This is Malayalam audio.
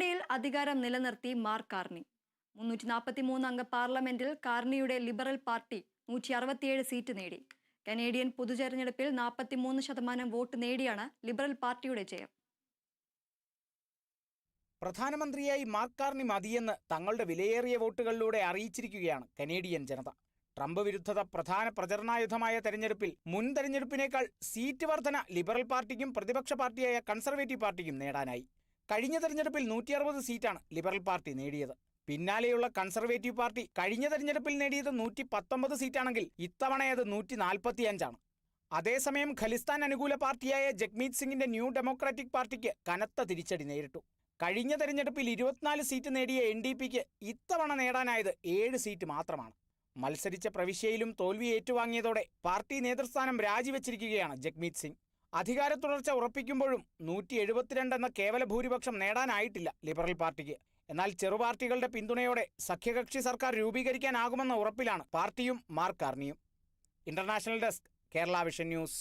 കാനഡയിൽ അധികാരം നിലനിർത്തി മാർക്ക് കാർണി. മുന്നൂറ്റി നാൽപ്പത്തി മൂന്ന് അംഗ പാർലമെന്റിൽ കാർണിയുടെ ലിബറൽ പാർട്ടി നൂറ്റി അറുപത്തിയേഴ് സീറ്റ് നേടി. കനേഡിയൻ പൊതുതെരഞ്ഞെടുപ്പിൽ നാൽപ്പത്തി മൂന്ന് ശതമാനം വോട്ട് നേടിയാണ് ലിബറൽ പാർട്ടിയുടെ ജയം. പ്രധാനമന്ത്രിയായി മാർക്ക് കാർണി മതിയെന്ന് തങ്ങളുടെ വിലയേറിയ വോട്ടുകളിലൂടെ അറിയിച്ചിരിക്കുകയാണ് കനേഡിയൻ ജനത. ട്രംപ് വിരുദ്ധത പ്രധാന പ്രചരണായുധമായ തെരഞ്ഞെടുപ്പിൽ മുൻ തെരഞ്ഞെടുപ്പിനേക്കാൾ സീറ്റ് വർധന ലിബറൽ പാർട്ടിക്കും പ്രതിപക്ഷ പാർട്ടിയായ കൺസർവേറ്റീവ് പാർട്ടിക്കും നേടാനായി. കഴിഞ്ഞ തെരഞ്ഞെടുപ്പിൽ നൂറ്റി അറുപത് സീറ്റാണ് ലിബറൽ പാർട്ടി നേടിയത്. പിന്നാലെയുള്ള കൺസർവേറ്റീവ് പാർട്ടി കഴിഞ്ഞ തെരഞ്ഞെടുപ്പിൽ നേടിയത് നൂറ്റി പത്തൊമ്പത് സീറ്റാണെങ്കിൽ ഇത്തവണ അത് നൂറ്റി നാൽപ്പത്തിയഞ്ചാണ് അതേസമയം ഖലിസ്ഥാൻ അനുകൂല പാർട്ടിയായ ജഗ്മീത് സിംഗിന്റെ ന്യൂ ഡെമോക്രാറ്റിക് പാർട്ടിക്ക് കനത്ത തിരിച്ചടി നേരിട്ടു. കഴിഞ്ഞ തെരഞ്ഞെടുപ്പിൽ ഇരുപത്തിനാല് സീറ്റ് നേടിയ എൻ ഡി പിക്ക് ഇത്തവണ നേടാനായത് ഏഴ് സീറ്റ് മാത്രമാണ്. മത്സരിച്ച പ്രവിശ്യയിലും തോൽവി ഏറ്റുവാങ്ങിയതോടെ പാർട്ടി നേതൃസ്ഥാനം രാജിവെച്ചിരിക്കുകയാണ് ജഗ്മീത് സിംഗ്. അധികാര തുടർച്ച ഉറപ്പിക്കുമ്പോഴും നൂറ്റി എഴുപത്തിരണ്ട് എന്ന കേവല ഭൂരിപക്ഷം നേടാനായിട്ടില്ല ലിബറൽ പാർട്ടിക്ക്. എന്നാൽ ചെറുപാർട്ടികളുടെ പിന്തുണയോടെ സഖ്യകക്ഷി സർക്കാർ രൂപീകരിക്കാനാകുമെന്ന ഉറപ്പിലാണ് പാർട്ടിയും Mark കാർണിയും international desk Kerala vision news.